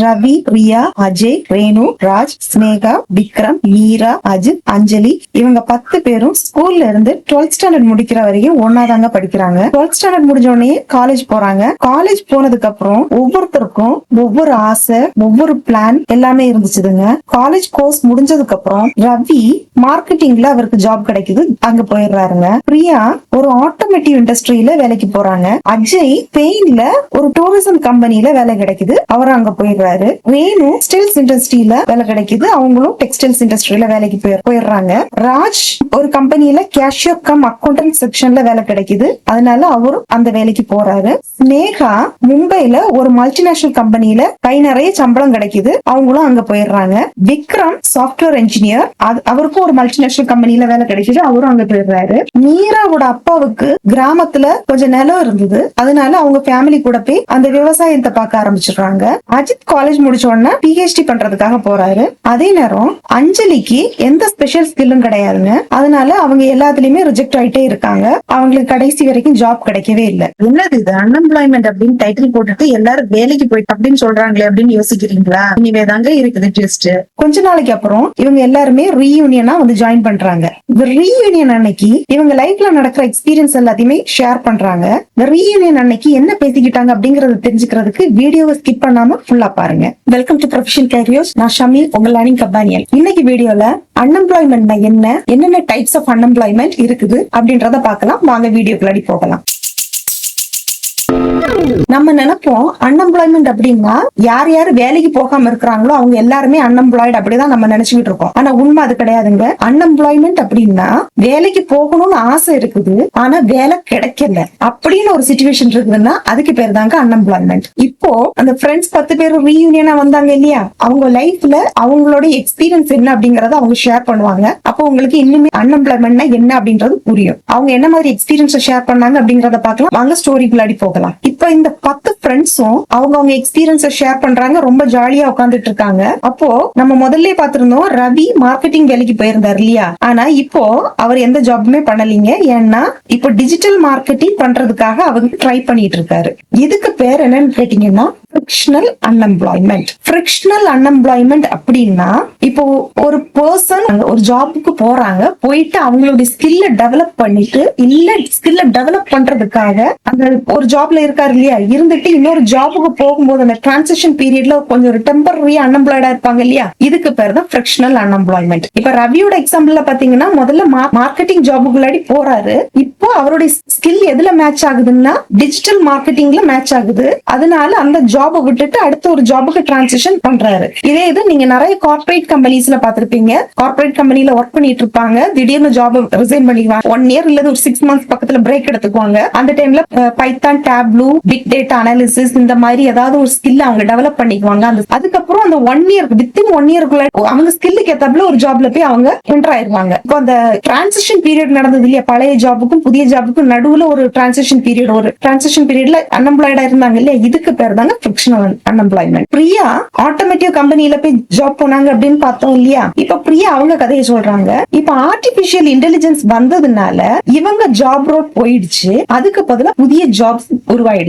ரவி பிரியா அஜய் ரேணு ராஜ் ஸ்னேகா விக்ரம் மீரா அஜித் அஞ்சலி. இவங்க பத்து பேரும் ஸ்கூல்ல இருந்து டுவெல்த் ஸ்டாண்டர்ட் முடிக்கிற வரைக்கும் ஒன்னாதாங்க படிக்கிறாங்க. டுவெல்த் ஸ்டாண்டர்ட் முடிஞ்ச உடனே காலேஜ் போறாங்க. காலேஜ் போனதுக்கு அப்புறம் ஒவ்வொருத்தருக்கும் ஒவ்வொரு ஆசை ஒவ்வொரு பிளான் எல்லாமே இருந்துச்சுதுங்க. காலேஜ் கோர்ஸ் முடிஞ்சதுக்கு அப்புறம் ரவி மார்க்கெட்டிங்ல அவருக்கு ஜாப் கிடைக்குது அங்க போயிடுறாருங்க. பிரியா ஒரு ஆட்டோமேட்டிவ் இண்டஸ்ட்ரியில வேலைக்கு போறாங்க. அஜய் பெயின்ல ஒரு டூரிசம் கம்பெனில வேலை கிடைக்குது அவர் அங்க போயிடுறாரு. ரேணு ஸ்டில்ஸ் இண்டஸ்ட்ரியில வேலை கிடைக்குது. அவங்களும் டெக்ஸ்டைல்ஸ் இண்டஸ்ட்ரியில வேலைக்கு போயிடுறாங்க. ராஜ் ஒரு கம்பெனியில கேஷியர் கம் அக்கௌண்டன்ட் செக்ஷன்ல வேலை கிடைக்குது. அதனால அவரும் அந்த வேலைக்கு போறாரு. ஸ்னேகா மும்பைல ஒரு மல்டிநேஷனல் கம்பெனியில கை நிறைய சம்பளம் கிடைக்குது. அவங்களும் அங்க போயிடுறாங்க. விக்ரம் சாப்ட்வேர் என்ஜினியர் அவருக்கும் ஒரு மல்டிநேஷனல் கம்பெனியில வேலை கிடைக்குது. அவரும் அங்க போயிடுறாரு. மீராவோட அப்பாவுக்கு கிராமத்துல கொஞ்சம் நிலம் இருந்தது. அதனால அவங்க ஃபேமிலி கூட போய் அந்த விவசாயத்தை பார்க்க ஆரம்பிச்சிடுறாங்க. அஜித் காலேஜ் முடிச்ச உடனே பிஹெச்டி பண்றதுக்காக போறாரு. அதே நேரம் அஞ்சலிக்கு எந்த ஸ்பெஷல் ஸ்கில்லும் கிடையாதுங்க. அதனால அவங்க எல்லாத்துலயுமே ரிஜெக்ட் ஆயிட்டே இருக்காங்க. அவங்களுக்கு கடைசி வரைக்கும் ஜாப் கிடைக்கவே இல்ல. என்னது இது அன்எம்ப்ளாய்மெண்ட் அப்படின்னு டைட்டில் போட்டுட்டு எல்லாரும் வேலைக்கு போயிட்டு அப்படின்னு சொல்றாங்களே அப்படின்னு யோசிக்கிறீங்களா? இனிமே தாங்க இருக்குது ட்விஸ்ட் கொஞ்ச நாளைக்கு அப்புறம் இவங்க எல்லாருமே ரீயூனியனா வந்து ஜாயின் பண்றாங்க. இந்த ரீயூனியன் அன்னைக்கு இவங்க லைஃப்ல நடக்கிற எக்ஸ்பீரியன்ஸ் எல்லாத்தையுமே ஷேர் பண்றாங்க. இந்த ரீயூனியன் அன்னைக்கு என்ன பேசிக்கிட்டாங்க அப்படிங்கறத தெரிஞ்சுக்கிறதுக்கு வீடியோவை ஸ்கிப் பண்ணாம ஃபுல்லா பாருங்க. வெல்கம் டு ப்ரொஃபஷன் கேரியர்ஸ் நான் ஷமி உங்க லேர்னிங் கம்பானியன் இன்னைக்கு வீடியோல அன்எம்ப்ளாய்மெண்ட்னா என்ன என்னென்ன டைப்ஸ் ஆஃப் அன்எம்ப்ளாய்மெண்ட் இருக்குது அப்படின்றத பார்க்கலாம். வாங்க வீடியோக்குள்ளாடி போகலாம். நம்ம நினைப்போம் அன்எம்ப்ளாய்மெண்ட் அப்படின்னா யார் யார் வேலைக்கு போகாம இருக்கிறாங்களோ அவங்க எல்லாருமே அன்எம்ப்ளாய்டு அப்படிதான் நம்ம நினைச்சுக்கிட்டு இருக்கோம். ஆனா உண்மை அது கிடையாதுங்க. அன்எம்ப்ளாய்மெண்ட் அப்படின்னா வேலைக்கு போகணும்னு ஆசை இருக்குது ஆனா வேலை கிடைக்கல. அப்படின்னு ஒரு சுச்சுவேஷன் இருக்குதுன்னா அதுக்கு பேர் தாங்க அன்எம்ப்ளாய்மெண்ட் இப்போ அந்த ஃப்ரெண்ட்ஸ் பத்து பேர் ரீயூனியனா வந்தாங்க இல்லையா? அவங்க லைஃப்ல அவங்களோட எக்ஸ்பீரியன்ஸ் என்ன அப்படிங்கறத அவங்க ஷேர் பண்ணுவாங்க. அப்போ உங்களுக்கு இன்னுமே அன்எம்ப்ளாய்மெண்ட்னா என்ன அப்படின்றது புரியும். அவங்க என்ன மாதிரி எக்ஸ்பீரியன்ஸ் ஷேர் பண்ணாங்க அப்படிங்கறத பாக்கலாம் வாங்க ஸ்டோரிக்குள்ளாடி போகலாம். இப்ப இந்த பத்து ஃப்ரெண்ட்ஸும் அவங்க அவங்க எக்ஸ்பீரியன்ஸ ஷேர் பண்றாங்க ரொம்ப ஜாலியா உட்காந்துட்டு இருக்காங்க அப்போ நம்ம முதல்ல பார்த்திருந்தோம் ரவி மார்க்கெட்டிங் வேலைக்கு போயிருந்தார் இல்லையா? ஆனா இப்போ அவர் எந்த ஜாபுமே பண்ணலீங்க. ஏன்னா இப்போ டிஜிட்டல் மார்க்கெட்டிங் பண்றதுக்காக அவங்க ட்ரை பண்ணிட்டு இருக்காரு இதுக்கு பேர் என்னன்னு கேட்டீங்கன்னா ஃப்ரிக்ஷனல் அன்எம்ப்ளாய்மெண்ட் ஃப்ரிக்ஷனல் அன்எம்ப்ளாய்மெண்ட் அப்படின்னா இப்போ ஒரு பர்சன் ஒரு ஜாபுக்கு போறாங்க போயிட்டு அவங்களுடைய ஸ்கில்ல டெவலப் பண்ணிட்டு இல்ல ஸ்கில்ல டெவலப் பண்றதுக்காக அந்த ஒரு ஜாப்ல இருக்க இருக்காரு இல்லையா? இருந்துட்டு இன்னொரு ஜாபுக்கு போகும்போது அந்த டிரான்சிஷன் பீரியட்ல கொஞ்சம் ஒரு டெம்பரரி அன்எம்ப்ளாய்டா இருப்பாங்க இல்லையா? இதுக்கு பேர் தான் ஃபிரிக்ஷனல் அன்எம்ப்ளாய்மெண்ட் இப்ப ரவியோட எக்ஸாம்பிள்ல பாத்தீங்கன்னா முதல்ல மார்க்கெட்டிங் ஜாபுக்குள்ளாடி போறாரு. இப்போ அவருடைய ஸ்கில் எதுல மேட்ச் ஆகுதுன்னா டிஜிட்டல் மார்க்கெட்டிங்ல மேட்ச் ஆகுது. அதனால அந்த ஜாபை விட்டுட்டு அடுத்த ஒரு ஜாபுக்கு டிரான்சிஷன் பண்றாரு. இதே இது நீங்க நிறைய கார்ப்பரேட் கம்பெனிஸ்ல பாத்திருப்பீங்க கார்ப்பரேட் கம்பெனில ஒர்க் பண்ணிட்டு இருப்பாங்க. திடீர்னு ஜாப் ரிசைன் பண்ணிடுவாங்க. ஒன் இயர் இல்லது ஒரு சிக்ஸ் மந்த்ஸ் பக்கத்துல பிரேக் எடுத்துக்குவாங்க. அந்த டைம்ல Python Tableau big data analysis இந்த மாதிரி ஏதாவது ஒரு ஸ்கில் அவங்க டெவலப் பண்ணிக்குவாங்க. அந்த அதுக்கப்புறம் அந்த ஒன் இயர் வித்தின் ஒன் இயர்க்குள்ள அவங்க ஸ்கில்லுக்கு ஏத்தாப்புல ஒரு ஜாப்ல போய் அவங்க என்டர் ஆயிருவாங்க. இப்போ அந்த டிரான்சிஷன் பீரியட் நடந்தது இல்லையா? பழைய ஜாபுக்கும் புதிய ஜாபுக்கும் நடுவுல ஒரு டிரான்சிஷன் பீரியட் ஒரு டிரான்சிஷன் பீரியட்ல அன்எம்ப்ளாய்டா இருந்தாங்க இல்லையா? இதுக்கு பேர் தாங்க ஃபிரிக்ஷனல் அன்எம்ப்ளாய்மெண்ட் பிரியா ஆட்டோமேட்டிவ் கம்பெனில போய் ஜாப் போனாங்க அப்படின்னு பார்த்தோம் இல்லையா? இப்ப பிரியா அவங்க கதையை சொல்றாங்க. இப்ப ஆர்டிபிஷியல் இன்டெலிஜென்ஸ் வந்ததுனால இவங்க ஜாப் ரோட் போயிடுச்சு. அதுக்கு பதிலா புதிய ஜாப்ஸ் உருவாயிடுச்சு.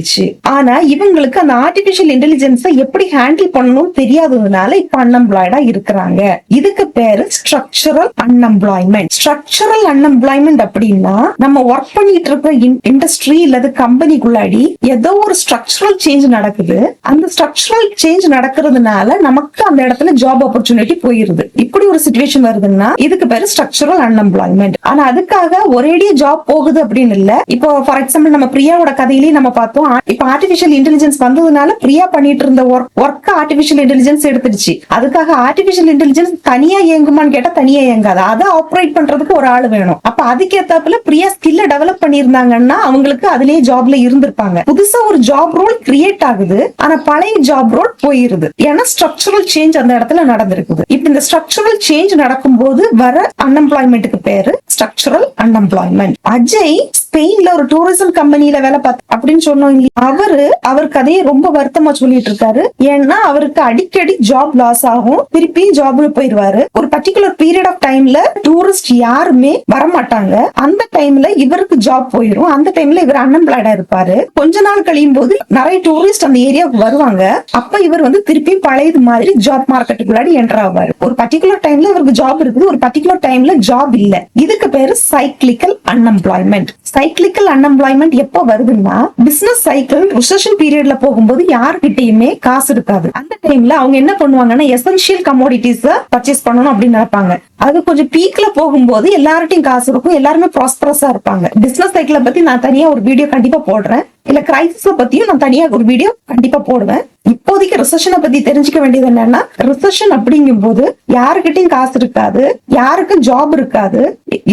ஆனா இவங்களுக்கு அந்த ஆர்டிபிஷியல் இன்டெலிஜென்ஸ எப்படி ஹேண்டில் பண்ணணும்னு தெரியாததுனால இப்ப அன்எம்ப்ளாய்டா இருக்கிறாங்க. இதுக்கு பேரு ஸ்ட்ரக்சரல் அன்எம்ப்ளாய்மெண்ட் ஸ்ட்ரக்சரல் அன்எம்ப்ளாய்மெண்ட் அப்படின்னா நம்ம ஒர்க் பண்ணிட்டு இருக்கிற இண்டஸ்ட்ரி இல்லது கம்பெனிக்குள்ளாடி ஏதோ ஒரு ஸ்ட்ரக்சரல் சேஞ்ச் நடக்குது. அந்த ஸ்ட்ரக்சரல் சேஞ்ச் நடக்கிறதுனால நமக்கு அந்த இடத்துல ஜாப் ஆப்பர்ச்சுனிட்டி போயிருது. இப்படி ஒரு சுச்சுவேஷன் வருதுன்னா இதுக்கு பேரு ஸ்ட்ரக்சரல் அன்எம்ப்ளாய்மெண்ட் ஆனா அதுக்காக ஒரேடியா ஜாப் போகுது அப்படின்னு இல்ல. இப்போ ஃபார் எக்ஸாம்பிள் நம்ம பிரியாவோட கதையிலேயே நம்ம பார்த்தோம். ஆ- இப்ப ஆர்டிபிஷியல் இன்டெலிஜென்ஸ் வந்ததுனால ஃப்ரீயா பண்ணிட்டு இருந்த ஒர்க் ஒர்க் ஆர்டிபிஷியல் இன்டெலிஜென்ஸ் எடுத்துடுச்சு. அதுக்காக ஆர்டிபிஷியல் இன்டெலிஜென்ஸ் தனியா இயங்குமான்னு கேட்டா தனியா இயங்காது. அதை ஆப்ரேட் பண்றதுக்கு ஒரு ஆள் வேணும். அப்ப அதுக்கேத்தாப்புல ஃப்ரீயா ஸ்கில்ல டெவலப் பண்ணிருந்தாங்கன்னா அவங்களுக்கு அதுலயே ஜாப்ல இருந்திருப்பாங்க. புதுசா ஒரு ஜாப் ரோல் கிரியேட் ஆகுது. ஆனா பழைய ஜாப் ரோல் போயிருது. ஏன்னா ஸ்ட்ரக்சரல் சேஞ்ச் அந்த இடத்துல நடந்திருக்குது. இப்ப இந்த ஸ்ட்ரக்சரல் சேஞ்ச் நடக்கும்போது வர அன்எம்ப்ளாய்மெண்ட்டுக்கு பேரு ஸ்ட்ரக்சரல் அன்எம்ப்ளாய்மெண்ட் அஜய் ஸ்பெயின்ல ஒரு டூரிசம் கம்பெனில வேலை பார்த்து அப்படின்னு சொன்னோம் இல்லையா? அவரு அவர் கதையை ரொம்ப வருத்தமா சொல்லிட்டு இருக்காரு. ஏன்னா அவருக்கு அடிக்கடி ஜாப் லாஸ் ஆகும். திருப்பி ஜாப்ல போயிருவாரு. ஒரு பர்டிகுலர் பீரியட் ஆஃப் டைம்ல டூரிஸ்ட் யாருமே வரமாட்டாங்க. அந்த டைம்ல இவருக்கு ஜாப் போயிரும். அந்த டைம்ல இவர் அன்எம்ப்ளாய்டா இருப்பாரு. கொஞ்ச நாள் கழியும் போது நிறைய டூரிஸ்ட் அந்த ஏரியாவுக்கு வருவாங்க. அப்ப இவர் வந்து திருப்பி பழையது மாதிரி ஜாப் மார்க்கெட்டுக்குள்ளாடி என்டர் ஆவாரு. ஒரு பர்டிகுலர் டைம்ல இவருக்கு ஜாப் இருக்குது. ஒரு பர்டிகுலர் டைம்ல ஜாப் இல்ல. இதுக்கு பேரு சைக்கிளிக்கல் அன்எம்ப்ளாய்மெண்ட் சைக்கிளிக்கல் அன்எம்ப்ளாய்மெண்ட் எப்போ வருதுன்னா பிசினஸ் சைக்கிள் ரிசெஷன் பீரியட்ல போகும்போது யாருக்கிட்டயுமே காசு இருக்காது. அந்த டைம்ல அவங்க என்ன பண்ணுவாங்கன்னா எசென்ஷியல் கமோடிட்டிஸ் பர்ச்சேஸ் பண்ணணும் அப்படின்னு நினைப்பாங்க. அது கொஞ்சம் பீக்ல போகும்போது எல்லார்ட்டையும் காசு இருக்கும் எல்லாருமே ப்ராஸ்பரஸா இருப்பாங்க. பிசினஸ் சைக்கிளை பத்தி நான் தனியா ஒரு வீடியோ கண்டிப்பா போடுறேன். இல்ல கிரைசிஸ பத்தியும் நான் தனியா ஒரு வீடியோ கண்டிப்பா போடுவேன். இப்போதைக்கு ரிசப்ஷனை பத்தி தெரிஞ்சுக்க வேண்டியது என்னன்னா ரிசப்ஷன் அப்படிங்கும் போது யாருக்கிட்டையும் காசு இருக்காது யாருக்கும் ஜாப் இருக்காது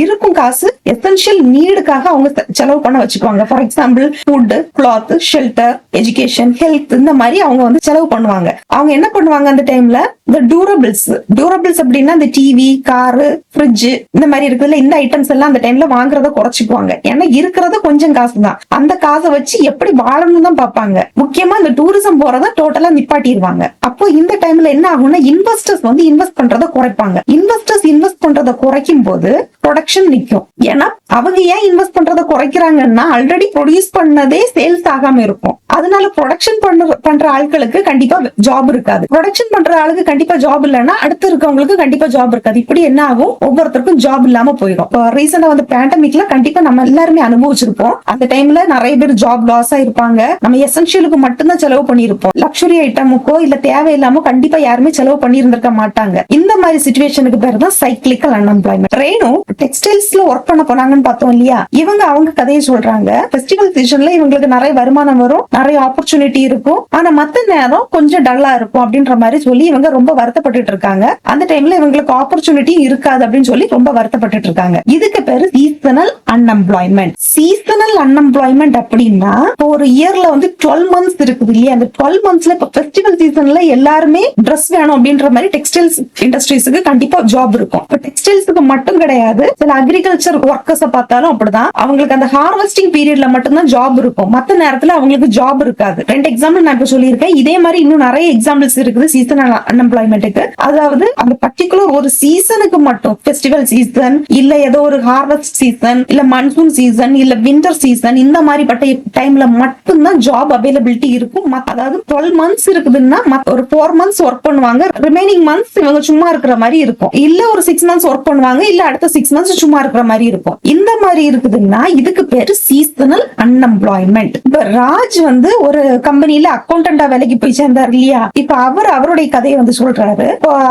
இருக்கும் காசு எசென்ஷியல் நீடுக்காக அவங்க செலவு பண்ண வச்சுக்குவாங்க. For example food cloth shelter education health இந்த மாதிரி அவங்க வந்து செலவு பண்ணுவாங்க. அவங்க என்ன பண்ணுவாங்க அந்த டைம்ல இந்த டூரபிள்ஸ் டூரபிள்ஸ் அப்படின்னா இந்த டிவி காரு ஃப்ரிட்ஜ் இந்த மாதிரி இருக்குதுல இந்த ஐட்டம்ஸ் எல்லாம் அந்த டைம்ல வாங்குறத குறைச்சிக்குவாங்க. ஏன்னா இருக்கிறது கொஞ்சம் காசு தான் அந்த காசை வச்சு எப்படி வாழணும் தான் பார்ப்பாங்க. முக்கியமா இந்த டூரிசம் போறத டோட்டலா நிப்பாட்டிடுவாங்க அப்போ இந்த டைம்ல என்ன ஆகும்னா இன்வெஸ்டர்ஸ் வந்து இன்வெஸ்ட் பண்றத குறைப்பாங்க. இன்வெஸ்டர்ஸ் இன்வெஸ்ட் பண்றத குறைக்கும் போது ப்ரொடக்ஷன் நிக்கும். ஏன்னா அவங்க ஏன் இன்வெஸ்ட் பண்றத குறைக்கிறாங்கன்னா ஆல்ரெடி ப்ரொடியூஸ் பண்ணதே சேல்ஸ் ஆகாம இருக்கும். அதனால ப்ரொடக்ஷன் பண்ண பண்ற ஆட்களுக்கு கண்டிப்பா ஜாப் இருக்காது. ப்ரொடக்ஷன் பண்ற ஆளுக்கு கண்டிப்பா ஜாப் இல்லைன்னா அடுத்து இருக்கவங்களுக்கு கண்டிப்பா ஜாப் இருக்காது. இப்படி என்ன ஆகும்? ஒவ்வொருத்தருக்கும் ஜாப் இல்லாம போயிடும். இப்போ ரீசெண்டா வந்து பேண்டமிக்ல கண்டிப்பா நம்ம எல்லாருமே அனுபவிச்சிருப்போம். அந்த டைம்ல நிறைய பேர் ஜாப் லாஸ் ஆயிருப்பாங்க நம்ம எசென்ஷியலுக்கு மட்டும்தான் செலவு பண்ணிருப்போம் லக்ஸுரி ஐட்டமுக்கோ இல்ல தேவையில்லாம கண்டிப்பா யாருமே செலவு பண்ணியிருந்திருக்க மாட்டாங்க. இந்த மாதிரி சுச்சுவேஷனுக்கு பேர் தான் சைக்கிளிக்கல் அன்எம்ப்ளாய்மெண்ட் ரேணு டெக்ஸ்டைல்ஸ்ல ஒர்க் பண்ண போனாங்கன்னு பார்த்தோம் இல்லையா? இவங்க அவங்க கதையை சொல்றாங்க. ஃபெஸ்டிவல் சீசன்ல இவங்களுக்கு நிறைய வருமானம் வரும் நிறைய ஆப்பர்ச்சுனிட்டி இருக்கும். ஆனா மத்த நேரம் கொஞ்சம் டல்லா இருக்கும் அப்படின்ற மாதிரி சொல்லி இவங்க ரொம்ப வருத்தப்பட்டுட்டு இருக்காங்க. அந்த டைம்ல இவங்களுக்கு ஆப்பர்ச்சுனிட்டி இருக்காது அப்படின்னு சொல்லி ரொம்ப வருத்தப்பட்டுட்டு இருக்காங்க. இதுக்கு பேரு சீசனல் அன்எம்ப்ளாய்மெண்ட் சீசனல் அன்எம்ப்ளாய்மெண்ட் அப்படின்னா ஒரு இயர்ல வந்து டுவெல் மந்த்ஸ் இருக்குது இல்லையா? அந்த டுவெல் மந்த்ஸ்ல இப்ப ஃபெஸ்டிவல் சீசன்ல எல்லாருமே ட்ரெஸ் வேணும் அப்படின்ற மாதிரி டெக்ஸ்டைல்ஸ் இண்டஸ்ட்ரீஸுக்கு கண்டிப்பா ஜாப் இருக்கும். இப்ப டெக்ஸ்டைல்ஸ்க்கு மட்டும் கிடையாது சில அக்ரிகல்ச்சர் ஒர்க்கர்ஸ் பார்த்தாலும் அப்படிதான். அவங்களுக்கு அந்த ஹார்வெஸ்டிங் பீரியட்ல மட்டும்தான் ஜாப் இருக்கும். மத்த நேரத்துல அவங்களுக்கு ஜாப் இருக்காது. ரெண்டு எக்ஸாம்பிள் நான் இப்ப சொல்லியிருக்கேன். இதே மாதிரி இன்னும் நிறைய எக்ஸாம்பிள்ஸ் இருக்குது சீசனல் அன்எம்ப்ளாய்மெண்ட்டுக்கு அதாவது அந்த பர்டிகுலர் ஒரு சீசனுக்கு மட்டும் ஃபெஸ்டிவல் சீசன் இல்ல ஏதோ ஒரு ஹார்வெஸ்ட் சீசன் இல்ல மன்சூன் சீசன் இல்ல விண்டர் சீசன் இந்த மாதிரி பட்ட டைம்ல மட்டும்தான் ஜாப் அவைலபிலிட்டி இருக்கும். மத்த- அதாவது டுவெல் மந்த்ஸ் இருக்குதுன்னா ஒரு ஃபோர் மந்த்ஸ் ஒர்க் பண்ணுவாங்க. ரிமைனிங் மந்த்ஸ் இவங்க சும்மா இருக்கிற மாதிரி இருக்கும். இல்ல ஒரு சிக்ஸ் மந்த்ஸ் ஒர்க் பண்ணுவாங்க இல்ல அடுத்த சிக்ஸ் மந்த்ஸ் சும்மா இருக்கிற மாதிரி இருக்கும். இந்த மாதிரி இருக்குதுன்னா இதுக்கு பேரு சீசனல் அன்எம்ப்ளாய்மெண்ட் இப்ப ராஜ் வந்து ஒரு கம்பெனில அக்கௌண்டண்டா வேலைக்கு போய் சேர்ந்தார் இல்லையா? இப்ப அவர் அவருடைய கதையை வந்து சொல்றாரு.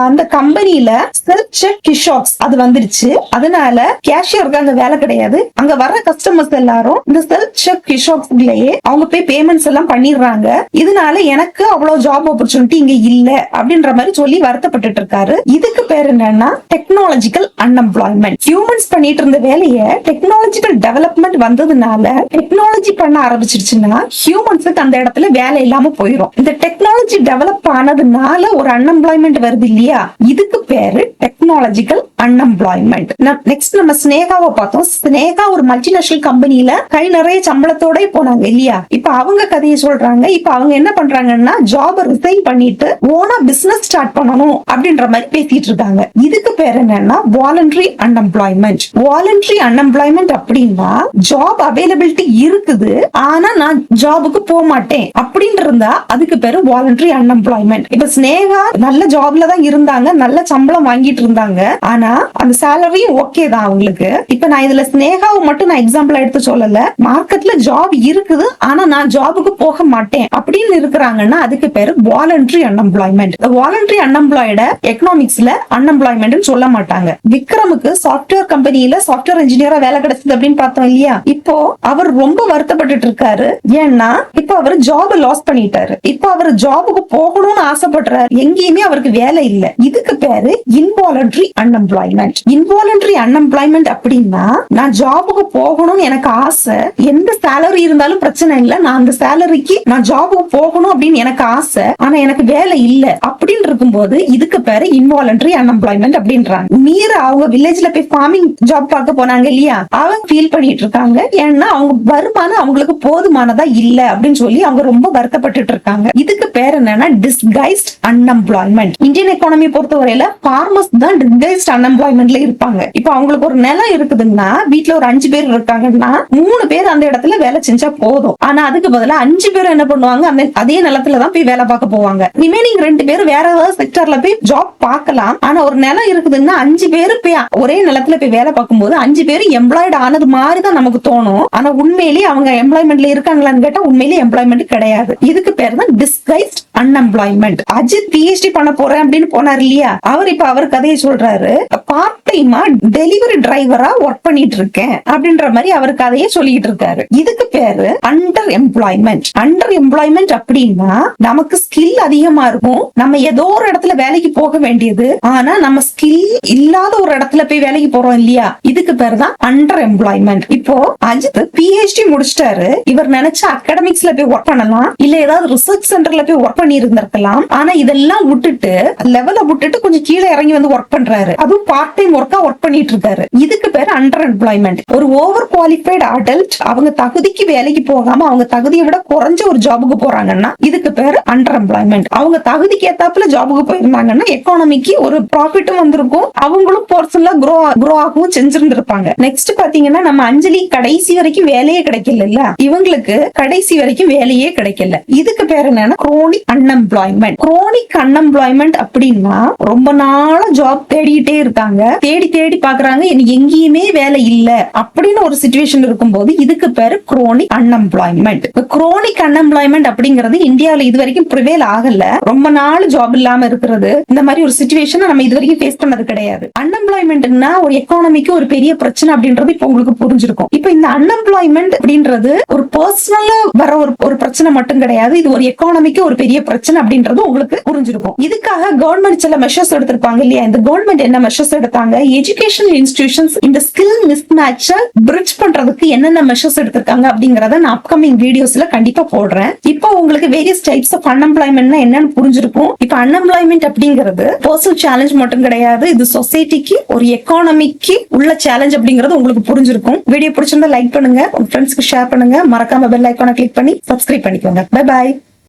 அந்த கம்பெனில செல்ஃப் செக் கிஷாப்ஸ் அது வந்துருச்சு. அதனால கேஷியருக்கு அங்க வேலை கிடையாது. அங்க வர்ற கஸ்டமர்ஸ் எல்லாரும் இந்த செல்ஃப் செக் கிஷாப்ஸ்லயே அவங்க போய் பேமெண்ட்ஸ் எல்லாம் பண்ணிடுறாங்க. இதனால எனக்கு அவ்வளவு ஜாப் ஆப்பர்ச்சுனிட்டி இங்க இல்ல அப்படின்ற மாதிரி சொல்லி வருத்தப்பட்டுட்டு இருக்காரு. இதுக்கு பேர் என்னன்னா டெக்னாலஜிக்கல் அன்எம்ப்ளாய்மெண்ட் ஹியூமன்ஸ் பண்ணிட்டு இருந்த வேலையை டெக்னாலஜிக்கல் டெவலப்மெண்ட் வந்ததுனால டெக்னாலஜி பண்ண ஆரம்பிச்சிருச்சுன்னா ஹியூமன்ஸுக்கு அந்த இடத்துல வேலை இல்லாம போயிடும் இந்த டெக்னாலஜி டெவலப் ஆனதுனால ஒரு அன்எம்ப்ளாய்மெண்ட் வருது இல்லையா? இதுக்கு பேரு டெக்னாலஜிக்கல் அன்எம்ப்ளாய்மெண்ட் நெக்ஸ்ட் நம்ம ஸ்னேகாவை பார்த்தோம். ஸ்னேகா ஒரு மல்டிநேஷனல் கம்பெனில கை நிறைய சம்பளத்தோட போனாங்க இல்லையா? இப்ப அவங்க கதையை சொல்றாங்க. இப்ப அவங்க என்ன பண்றாங்க? பண்றாங்கன்னா ஜாப ரிசைன் பண்ணிட்டு ஓனா பிசினஸ் ஸ்டார்ட் பண்ணணும் அப்படின்ற மாதிரி பேசிட்டு இருக்காங்க. இதுக்கு பேர் என்னன்னா வாலண்டரி அன்எம்ப்ளாய்மெண்ட் வாலண்டரி அன்எம்ப்ளாய்மெண்ட் அப்படின்னா ஜாப் அவைலபிலிட்டி இருக்குது ஆனா நான் ஜாபுக்கு போக மாட்டேன். அப்படின்னு இருந்தா அதுக்கு பேரு வாலண்டரி அன்எம்ப்ளாய்மெண்ட் இப்ப ஸ்னேகா நல்ல ஜாப்ல தான் இருந்தாங்க நல்ல சம்பளம் வாங்கிட்டு இருந்தாங்க. ஆனா அந்த சேலரியும் ஓகே தான் அவங்களுக்கு. இப்ப நான் இதுல ஸ்னேகாவை மட்டும் நான் எக்ஸாம்பிள் எடுத்து சொல்லல. மார்க்கெட்ல ஜாப் இருக்குது ஆனா நான் ஜாபுக்கு போக மாட்டேன் அப்படின்னு இருக்கிறாங்க. பண்றாங்கன்னா அதுக்கு பேரு வாலண்டரி அன்எம்ப்ளாய்மெண்ட் வாலண்டரி அன்எம்ப்ளாய்ட எக்கனாமிக்ஸ்ல அன்எம்ப்ளாய்மெண்ட் சொல்ல மாட்டாங்க. விக்ரமுக்கு சாஃப்ட்வேர் கம்பெனியில சாஃப்ட்வேர் இன்ஜினியரா வேலை கிடைச்சது அப்படின்னு பார்த்தோம் இல்லையா? இப்போ அவர் ரொம்ப வருத்தப்பட்டுட்டு இருக்காரு. ஏன்னா இப்போ அவர் ஜாப் லாஸ் பண்ணிட்டாரு. இப்போ அவர் ஜாபுக்கு போகணும்னு ஆசைப்படுறாரு. எங்கேயுமே அவருக்கு வேலை இல்ல. இதுக்கு பேரு இன்வாலண்டரி அன்எம்ப்ளாய்மெண்ட் இன்வாலண்டரி அன்எம்ப்ளாய்மெண்ட் அப்படின்னா நான் ஜாபுக்கு போகணும்னு எனக்கு ஆசை. எந்த சேலரி இருந்தாலும் பிரச்சனை இல்லை. நான் அந்த சேலரிக்கு நான் ஜாபுக்கு போகணும் அப்படின்னு எனக்கு ஆசை. ஆனா எனக்கு வேலை இல்ல. அப்படின்னு இருக்கும்போது இதுக்கு பேரு இன்வாலண்டரி அன்எம்ப்ளாய்மெண்ட் அப்படின்றாங்க. மீற அவங்க வில்லேஜ்ல போய் ஃபார்மிங் ஜாப் பார்க்க போனாங்க இல்லையா? அவங்க ஃபீல் பண்ணிட்டு இருக்காங்க. ஏன்னா அவங்க வருமானம் அவங்களுக்கு போதுமானதா இல்ல அப்படின்னு சொல்லி அவங்க ரொம்ப வருத்தப்பட்டுட்டு இருக்காங்க. இதுக்கு பேர் என்னன்னா டிஸ்கைஸ்ட் அன்எம்ப்ளாய்மெண்ட் இந்தியன் எக்கானமி பொறுத்தவரையில ஃபார்மர்ஸ் தான் டிஸ்கைஸ்ட் அன்எம்ப்ளாய்மெண்ட்ல இருப்பாங்க. இப்போ அவங்களுக்கு ஒரு நிலம் இருக்குதுன்னா வீட்டுல ஒரு அஞ்சு பேர் இருக்காங்கன்னா மூணு பேர் அந்த இடத்துல வேலை செஞ்சா போதும். ஆனா அதுக்கு பதிலா அஞ்சு பேர் என்ன பண்ணுவாங்க? அந்த அதே நிலத்துல தான் போய் வேலை பார்க்க போவாங்க. ரிமைனிங் ரெண்டு பேரும் வேற ஏதாவது செக்டர்ல போய் ஜாப் பார்க்கலாம். ஆனா ஒரு நிலம் இருக்குதுன்னா அஞ்சு பேரு போய் ஒரே நிலத்துல போய் வேலை பார்க்கும்போது அஞ்சு பேரும் எம்ப்ளாய்டு ஆனது மாதிரி தான் நமக்கு தோணும். ஆனா உண்மையிலேயே அவங்க எம்ப்ளாய்மெண்ட்ல இருக்காங்களான்னு கேட்டா உண்மையிலேயே எம்ப்ளாய்மெண்ட் கிடையாது. இதுக்கு பேர் தான் டிஸ்கைஸ்ட் அன்எம்ப்ளாய்மெண்ட் அஜித் பிஹெச்டி பண்ண போறேன் அப்படின்னு போனார் இல்லையா? அவர் இப்ப அவர் கதையை சொல்றாரு. பார்ட் டைமா டெலிவரி டிரைவரா ஒர்க் பண்ணிட்டு இருக்கேன் அப்படின்ற மாதிரி அவர் கதையை சொல்லிட்டு இருக்காரு. இதுக்கு பேரு அண்டர் எம்ப்ளாய்மெண்ட் அண்டர் எம்ப்ளாய்மெண்ட் அப்படின்னா நமக்கு ஸ்கில் அதிகமா இருக்கும். நம்ம ஏதோ ஒரு இடத்துல வேலைக்கு போக வேண்டியது. ஆனா நம்ம ஸ்கில் இல்லாத ஒரு இடத்துல போய் வேலைக்கு போறோம் இல்லையா? இதுக்கு பேர் தான் அண்டர் எம்ப்ளாய்மெண்ட் இப்போ அஜித் பிஹெச்டி முடிச்சிட்டாரு. இவர் நினைச்ச அகாடமிக்ஸ்ல போய் ஒர்க் பண்ணலாம். இல்ல ஏதாவது ரிசர்ச் சென்டர்ல போய் ஒர்க் பண்ணி இருந்திருக்கலாம் ஆனா இதெல்லாம் விட்டுட்டு லெவல விட்டுட்டு கொஞ்சம் கீழே இறங்கி வந்து ஒர்க் பண்றாரு. அதுவும் பார்ட் டைம் ஒர்க்கா ஒர்க் பண்ணிட்டு இருக்காரு இதுக்கு பேர் அண்டர் எம்ப்ளாய்மெண்ட் ஒரு ஓவர் குவாலிஃபைடு அடல்ட் அவங்க தகுதிக்கு வேலைக்கு போகாம அவங்க தகுதியை விட குறைஞ்ச ஒரு ஜாபுக்கு போறாங்கன்னா இது இதுக்கு பேர் அண்டர் எம்ப்ளாய்மெண்ட் அவங்க தகுதிக்கு ஏத்தாப்புல ஜாபுக்கு போயிருந்தாங்கன்னா எக்கானமிக்கு ஒரு ப்ராஃபிட்டும் வந்திருக்கும். அவங்களும் பர்சனலா க்ரோ க்ரோ ஆகவும் செஞ்சிருந்திருப்பாங்க. நெக்ஸ்ட் பாத்தீங்கன்னா நம்ம அஞ்சலி கடைசி வரைக்கும் வேலையே கிடைக்கல இல்ல? இவங்களுக்கு கடைசி வரைக்கும் வேலையே கிடைக்கல. இதுக்கு பேர் என்னன்னா குரோனிக் அன்எம்ப்ளாய்மெண்ட் குரோனிக் அன்எம்ப்ளாய்மெண்ட் அப்படின்னா ரொம்ப நாளா ஜாப் தேடிட்டே இருக்காங்க. தேடி தேடி பாக்குறாங்க எனக்கு எங்கேயுமே வேலை இல்ல அப்படின்னு ஒரு சுச்சுவேஷன் இருக்கும்போது இதுக்கு பேரு குரோனிக் அன்எம்ப்ளாய்மெண்ட் குரோனிக் அன்எம்ப்ளாய்மெண்ட் அப்படிங்கிறது இந்தியாவில இது வரைக்கும் ப்ரிவேல் ஆகல. ரொம்ப நாள் ஜாப் இல்லாம இருக்கிறது. இந்த மாதிரி ஒரு சுச்சுவேஷன் நம்ம இது வரைக்கும் ஃபேஸ் பண்ணது கிடையாது. அன்எம்ப்ளாய்மெண்ட்னா ஒரு எக்கானமிக்கு ஒரு பெரிய பிரச்சனை அப்படின்றது இப்ப உங்களுக்கு புரிஞ்சிருக்கும். இப்ப இந்த அன்எம்ப்ளாய்மெண்ட் அப்படின்றது ஒரு பர்சனலா வர ஒரு ஒரு பிரச்சனை மட்டும் கிடையாது. இது ஒரு எக்கானமிக்கு ஒரு பெரிய பிரச்சனை அப்படின்றது உங்களுக்கு புரிஞ்சிருக்கும். இதுக்காக கவர்மெண்ட் சில மெஷர்ஸ் எடுத்திருப்பாங்க இல்லையா? இந்த கவர்மெண்ட் என்ன மெஷர்ஸ் எடுத்தாங்க? எஜுகேஷன் இன்ஸ்டிடியூஷன்ஸ் இந்த ஸ்கில் மிஸ் மேட்ச பிரிட்ஜ் பண்றதுக்கு என்னென்ன மெஷர்ஸ் எடுத்திருக்காங்க அப்படிங்கறத நான் அப்கமிங் வீடியோஸ்ல கண்டிப்பா போடுறேன். இப்போ உங்களுக்கு வேரியஸ் டைப்ஸ் ஆஃப் அன்எம்ப்ளாய்மெண்ட் என்னன்னு புரிஞ்சிருக்கும். இப்ப அன்எம்ப்ளாய்மெண்ட் அப்படிங்கிறது பர்சனல் சேலஞ்ச் மட்டும் கிடையாது. இது சொசைட்டிக்கு ஒரு எக்கானமிக்கு உள்ள சேலஞ்ச் அப்படிங்கிறது உங்களுக்கு புரிஞ்சிருக்கும். வீடியோ பிடிச்சிருந்தா லைக் பண்ணுங்க. உங்க ஃப்ரெண்ட்ஸ்க்கு ஷேர் பண்ணுங்க. மறக்காம பெல் ஐக்கான கிளிக் பண்ணி சப்ஸ்கிரைப் பண்ணிக்கோங்க. Bye bye